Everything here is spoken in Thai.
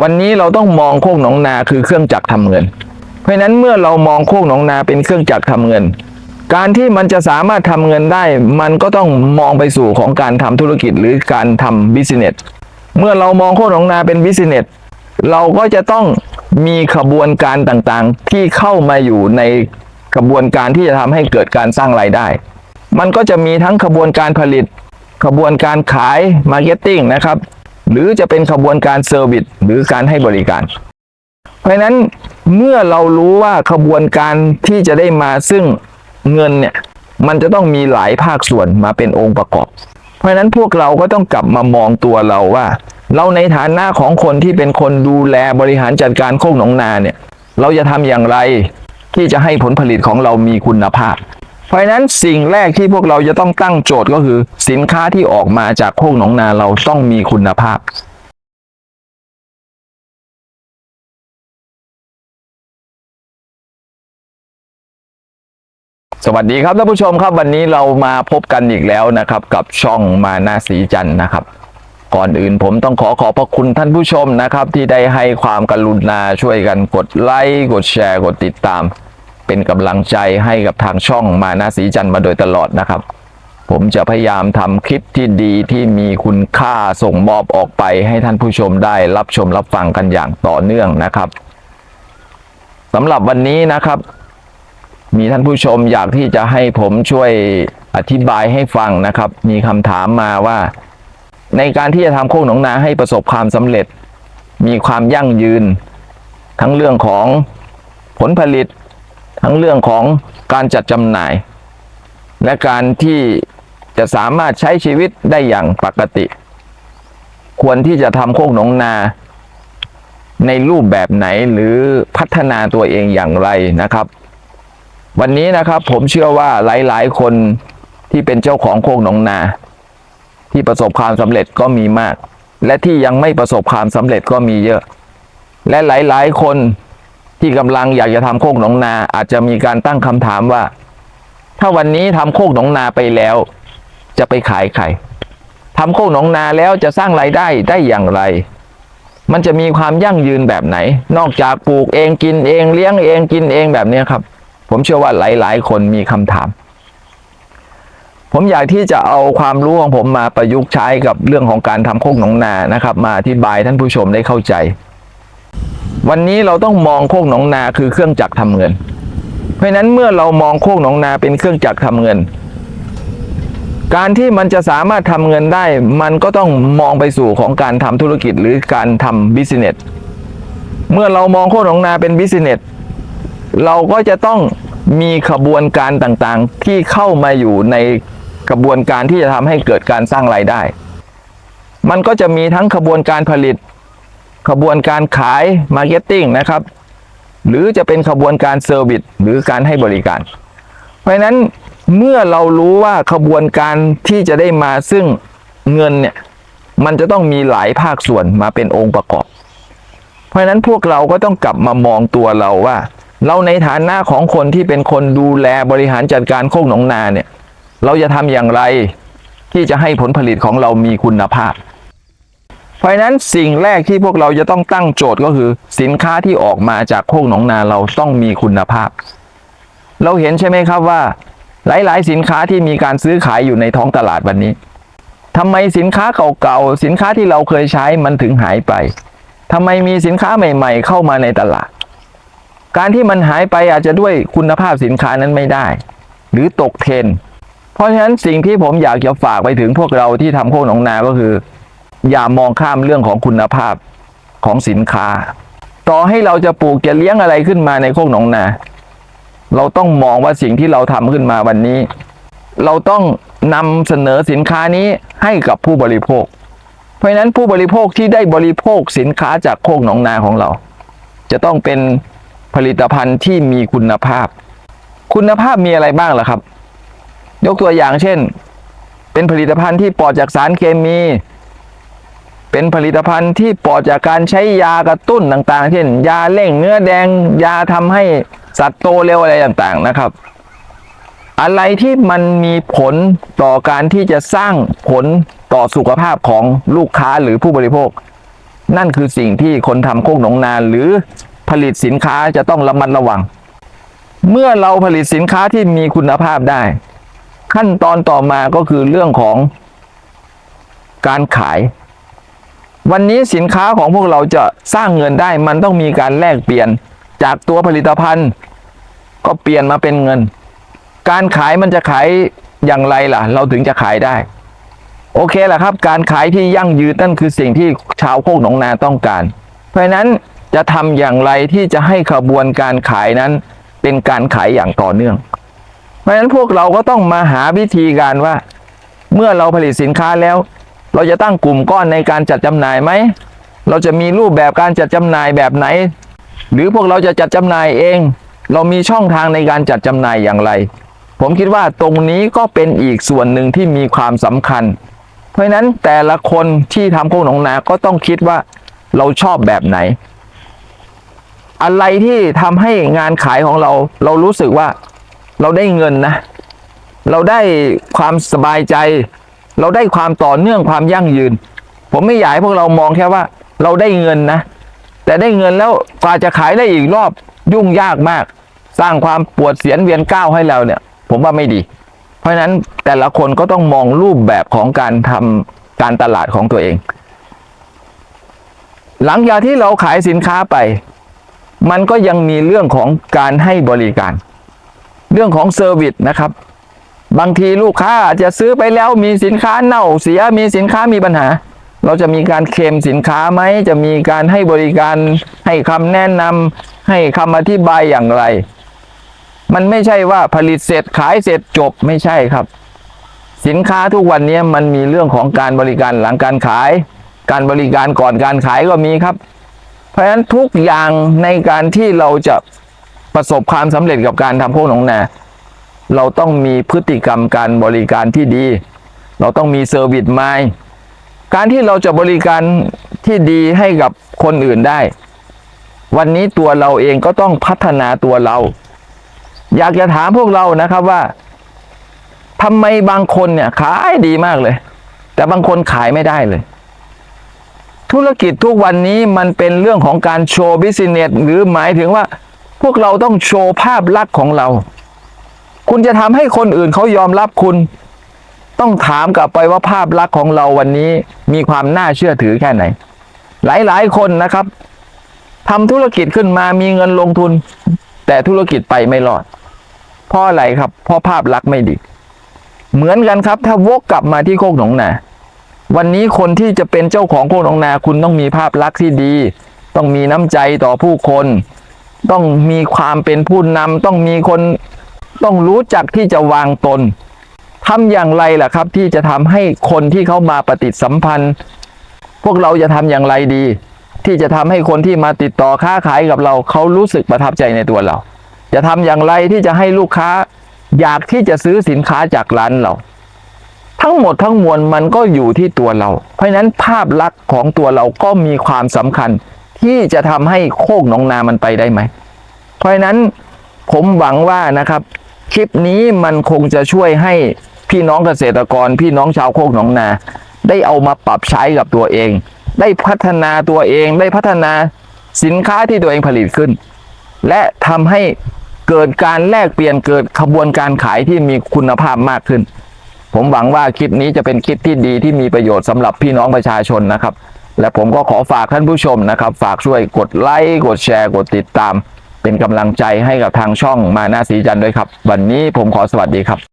วันนี้เราต้องมองโคกหนองนาคือเครื่องจักรทำเงิน เพราะฉะนั้นเมื่อเรามองโคกหนองนาเป็นเครื่องจักรทำเงิน การที่มันจะสามารถทำเงินได้ มันก็ต้องมองไปสู่ของการทำธุรกิจหรือการทำบิสเนสเมื่อเรามองโคกหนองนาเป็นบิสเนสเราก็จะต้องมีขบวนการต่างๆ ที่เข้ามาอยู่ในกระบวนการที่จะทำให้เกิดการสร้างรายได้ มันก็จะมีทั้งขบวนการผลิต ขบวนการขายมาร์เก็ตติ้งนะครับ หรือจะเป็นขบวนการเซอร์วิสหรือการให้บริการ เพราะนั้นเมื่อเรารู้ว่าขบวนการที่จะได้มาซึ่งเงินเนี่ยมันจะต้องมีหลายภาคส่วนมาเป็นองค์ประกอบ เพราะฉะนั้นพวกเราก็ต้องกลับมามองตัวเราว่า เราในฐานะของคนที่เป็นคนดูแลบริหารจัดการโคกหนองนาเนี่ย เราจะทำอย่างไรที่จะให้ผลผลิตของเรามีคุณภาพ เพราะฉะนั้นสิ่งแรกที่พวกเราจะต้องตั้งโจทย์ก็คือ สินค้าที่ออกมาจากโคกหนองนาเราต้องมีคุณภาพสวัสดีครับท่านผู้ชมครับวันนี้เรามาพบกันอีกแล้วนะครับ กับช่องมานาสีจันนะครับ ก่อนอื่นผมต้องขอขอบพระคุณท่านผู้ชมนะครับ ที่ได้ให้ความกรุณาช่วยกันกดไลค์กดแชร์กดติดตาม เป็นกำลังใจให้กับทางช่องมานาสีจันทร์มาโดยตลอดนะครับ ผมจะพยายามทำคลิปที่ดีที่มีคุณค่าส่งมอบออกไปให้ท่านผู้ชมได้รับชมรับฟังกันอย่างต่อเนื่องนะครับสำหรับวันนี้นะครับ มีท่านผู้ชมอยากที่จะให้ผมช่วยอธิบายให้ฟังนะครับ มีคำถามมาว่า ในการที่จะทำโคกหนองนาให้ประสบความสำเร็จ มีความยั่งยืน ทั้งเรื่องของผลผลิต ทั้งเรื่องของการจัดจำหน่าย และการที่จะสามารถใช้ชีวิตได้อย่างปกติ ควรที่จะทำโคกหนองนา ในรูปแบบไหนหรือพัฒนาตัวเองอย่างไรนะครับ วันนี้นะครับผมเชื่อว่าหลายๆ คนที่เป็นเจ้าของโคกหนองนา ที่ประสบความสำเร็จก็มีมาก และที่ยังไม่ประสบความสำเร็จก็มีเยอะ และหลายๆ คน ที่กำลังอยากจะทำโคกหนองนา อาจจะมีการตั้งคำถามว่า ถ้าวันนี้ทำโคกหนองนาไปแล้ว จะไปขายใครทำโคกหนองนาแล้วจะสร้างรายได้ได้อย่างไร มันจะมีความยั่งยืนแบบไหน นอกจากปลูกเองกินเองเลี้ยงเองกินเองแบบนี้ครับ ผมเชื่อว่าหลาย ๆ คนมีคำถาม ผมอยากที่จะเอาความรู้ของผมมาประยุกต์ใช้กับเรื่องของการทำโคกหนองนานะครับ มาอธิบายท่านผู้ชมได้เข้าใจ วันนี้เราต้องมองโคกหนองนาคือเครื่องจักรทำเงิน เพราะนั้นเมื่อเรามองโคกหนองนาเป็นเครื่องจักรทำเงิน การที่มันจะสามารถทำเงินได้ มันก็ต้องมองไปสู่ของการทำธุรกิจหรือการทำบิสเนสเมื่อเรามองโคกหนองนาเป็นบิสเนสเราก็จะต้องมีขบวนการต่างๆ ที่เข้ามาอยู่ในกระบวนการที่จะทำให้เกิดการสร้างรายได้ มันก็จะมีทั้งขบวนการผลิต ขบวนการขายมาร์เก็ตติ้งนะครับ หรือจะเป็นขบวนการเซอร์วิสหรือการให้บริการ เพราะนั้นเมื่อเรารู้ว่าขบวนการที่จะได้มาซึ่งเงินเนี่ยมันจะต้องมีหลายภาคส่วนมาเป็นองค์ประกอบ เพราะฉะนั้นพวกเราก็ต้องกลับมามองตัวเราว่า เราในฐานะของคนที่เป็นคนดูแลบริหารจัดการโคกหนองนาเนี่ย เราจะทำอย่างไรที่จะให้ผลผลิตของเรามีคุณภาพ เพราะฉะนั้นสิ่งแรกที่พวกเราจะต้องตั้งโจทย์ก็คือ สินค้าที่ออกมาจากโคกหนองนาเราต้องมีคุณภาพ เราเห็นใช่ไหมครับว่า หลาย ๆ สินค้าที่มีการซื้อขายอยู่ในท้องตลาดวันนี้ทำไมสินค้าเก่าๆสินค้าที่เราเคยใช้มันถึงหายไปทำไมมีสินค้าใหม่ ๆ เข้ามาในตลาด การที่มันหายไปอาจจะด้วยคุณภาพสินค้านั้นไม่ได้ หรือตกเทรนด์เพราะฉะนั้นสิ่งที่ผมอยากจะฝากไปถึงพวกเราที่ทำโคกหนองนาก็คือ อย่ามองข้ามเรื่องของคุณภาพของสินค้า ต่อให้เราจะปลูกจะเลี้ยงอะไรขึ้นมาในโคกหนองนา เราต้องมองว่าสิ่งที่เราทำขึ้นมาวันนี้ เราต้องนำเสนอสินค้านี้ให้กับผู้บริโภค เพราะฉะนั้นผู้บริโภคที่ได้บริโภคสินค้าจากโคกหนองนาของเรา จะต้องเป็นผลิตภัณฑ์ที่มีคุณภาพ คุณภาพมีอะไรบ้างล่ะครับ ยกตัวอย่างเช่น เป็นผลิตภัณฑ์ที่ปลอดจากสารเคมี เป็นผลิตภัณฑ์ที่ปลอดจากการใช้ยากระตุ้นต่างๆ เช่น ยาเร่งเนื้อแดง ยาทำให้สัตว์โตเร็วอะไรต่างๆนะครับ อะไรที่มันมีผลต่อการที่จะสร้างผลต่อสุขภาพของลูกค้าหรือผู้บริโภค นั่นคือสิ่งที่คนทำโคกหนองนาหรือผลิตสินค้าจะต้องระมัดระวัง เมื่อเราผลิตสินค้าที่มีคุณภาพได้ ขั้นตอนต่อมาก็คือเรื่องของการขาย วันนี้สินค้าของพวกเราจะสร้างเงินได้มันต้องมีการแลกเปลี่ยนจากตัวผลิตภัณฑ์ ก็เปลี่ยนมาเป็นเงิน การขายมันจะขายอย่างไรล่ะ เราถึงจะขายได้ โอเคแหละครับ การขายที่ยั่งยืนนั่นคือสิ่งที่ชาวโคกหนองนาต้องการ เพราะฉะนั้นจะทำอย่างไรที่จะให้ขบวนการขายนั้น เป็นการขายอย่างต่อเนื่อง เพราะฉะนั้นพวกเราก็ต้องมาหาวิธีการว่า เมื่อเราผลิตสินค้าแล้ว เราจะตั้งกลุ่มก้อนในการจัดจำหน่ายไหม เราจะมีรูปแบบการจัดจำหน่ายแบบไหน หรือพวกเราจะจัดจำหน่ายเอง เรามีช่องทางในการจัดจำหน่ายอย่างไร ผมคิดว่าตรงนี้ก็เป็นอีกส่วนหนึ่งที่มีความสำคัญ เพราะฉะนั้นแต่ละคนที่ทำโคกหนองนาก็ต้องคิดว่าเราชอบแบบไหน อะไรที่ทำให้งานขายของเรา เรารู้สึกว่าเราได้เงินนะ เราได้ความสบายใจ เราได้ความต่อเนื่องความยั่งยืน ผมไม่อยากให้พวกเรามองแค่ว่า เราได้เงินนะ แต่ได้เงินแล้วกว่าจะขายได้อีกรอบยุ่งยากมาก สร้างความปวดเสียนเวียนก้าวให้เราเนี่ย ผมว่าไม่ดี เพราะฉะนั้นแต่ละคนก็ต้องมองรูปแบบของการทำการตลาดของตัวเอง หลังจากที่เราขายสินค้าไป มันก็ยังมีเรื่องของการให้บริการ เรื่องของเซอร์วิสนะครับ บางทีลูกค้าอาจจะซื้อไปแล้วมีสินค้าเน่าเสียมีสินค้ามีปัญหา เราจะมีการเคลมสินค้าไหมจะมีการให้บริการให้คำแนะนำให้คำอธิบายอย่างไร มันไม่ใช่ว่าผลิตเสร็จขายเสร็จจบไม่ใช่ครับ สินค้าทุกวันนี้มันมีเรื่องของการบริการหลังการขาย การบริการก่อนการขายก็มีครับ เพราะฉะนั้นทุกอย่างในการที่เราจะประสบความสำเร็จกับการทำโคกหนองนา เราต้องมีพฤติกรรมการบริการที่ดี เราต้องมีเซอร์วิสไมล์การที่เราจะบริการที่ดีให้กับคนอื่นได้ วันนี้ตัวเราเองก็ต้องพัฒนาตัวเรา อยากจะถามพวกเรานะครับว่าทำไมบางคนเนี่ยขายดีมากเลย แต่บางคนขายไม่ได้เลย ธุรกิจทุกวันนี้มันเป็นเรื่องของการโชว์บิสเนสหรือหมายถึงว่า พวกเราต้องโชว์ภาพลักษณ์ของเรา คุณจะทำให้คนอื่นเขายอมรับคุณ ต้องถามกลับไปว่าภาพลักษณ์ของเราวันนี้มีความน่าเชื่อถือแค่ไหน หลายๆ คนนะครับทำธุรกิจขึ้นมามีเงินลงทุน แต่ธุรกิจไปไม่รอดเพราะอะไรครับเพราะภาพลักษณ์ไม่ดี เหมือนกันครับ ถ้าวกกลับมาที่โคกหนองนา วันนี้คนที่จะเป็นเจ้าของโคกหนองนา คุณต้องมีภาพลักษณ์ที่ดี ต้องมีน้ำใจต่อผู้คน ต้องมีความเป็นผู้นำต้องมีคน ต้องรู้จักที่จะวางตนทำอย่างไรล่ะครับ ที่จะทำให้คนที่เขามาปฏิสัมพันธ์ พวกเราจะทำอย่างไรดี ที่จะทำให้คนที่มาติดต่อค้าขายกับเราเขารู้สึกประทับใจในตัวเรา จะทำอย่างไรที่จะให้ลูกค้าอยากที่จะซื้อสินค้าจากร้านเรา ทั้งหมดทั้งมวลมันก็อยู่ที่ตัวเรา เพราะฉะนั้นภาพลักษณ์ของตัวเราก็มีความสำคัญ ที่จะทำให้โคกหนองนามันไปได้ไหม เพราะฉะนั้นผมหวังว่านะครับ คลิปนี้มันคงจะช่วยให้พี่น้องเกษตรกร พี่น้องชาวโคกหนองนา ได้เอามาปรับใช้กับตัวเอง ได้พัฒนาตัวเองได้พัฒนาสินค้าที่ตัวเองผลิตขึ้น และทำให้เกิดการแลกเปลี่ยนเกิดขบวนการขายที่มีคุณภาพมากขึ้น ผมหวังว่าคลิปนี้จะเป็นคลิปที่ดีที่มีประโยชน์สำหรับพี่น้องประชาชนนะครับ และผมก็ขอฝากท่านผู้ชมนะครับ ฝากช่วยกดไลค์กดแชร์กดติดตาม เป็นกำลังใจให้กับทางช่องมาหน้าสีจันทร์ด้วยครับ วันนี้ผมขอสวัสดีครับ